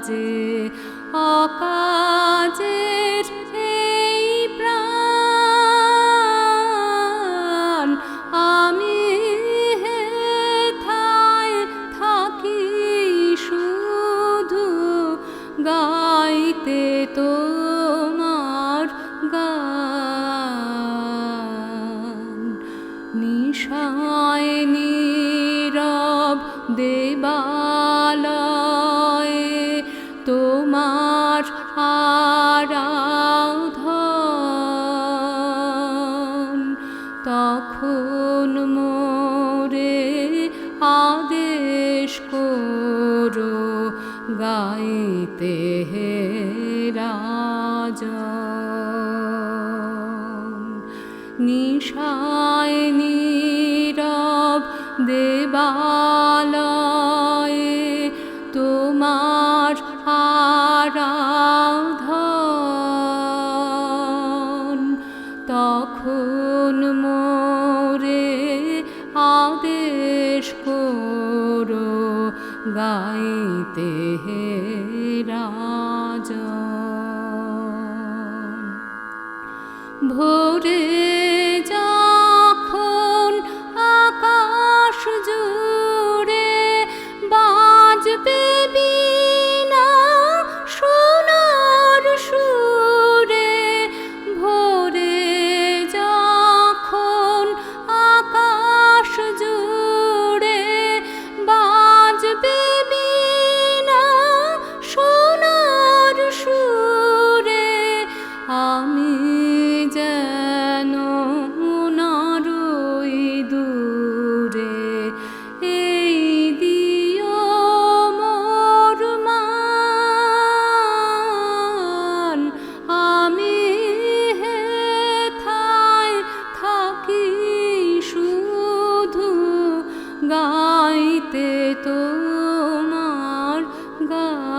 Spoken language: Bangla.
বাজে অকাজের এই প্রাণ আমি হে থাই থাকি শুধু গাইতে তোমার গান। গাইতে হে রাজন। নিশায় নীরব দেবালয়ে তোমার আরাধন। তখন মোরে আদেশ গাইতে হে রাজ ভোরে দূরে এই দিও মোর মান। আমি হে থাই থাকি শুধু গাইতে তোমার গা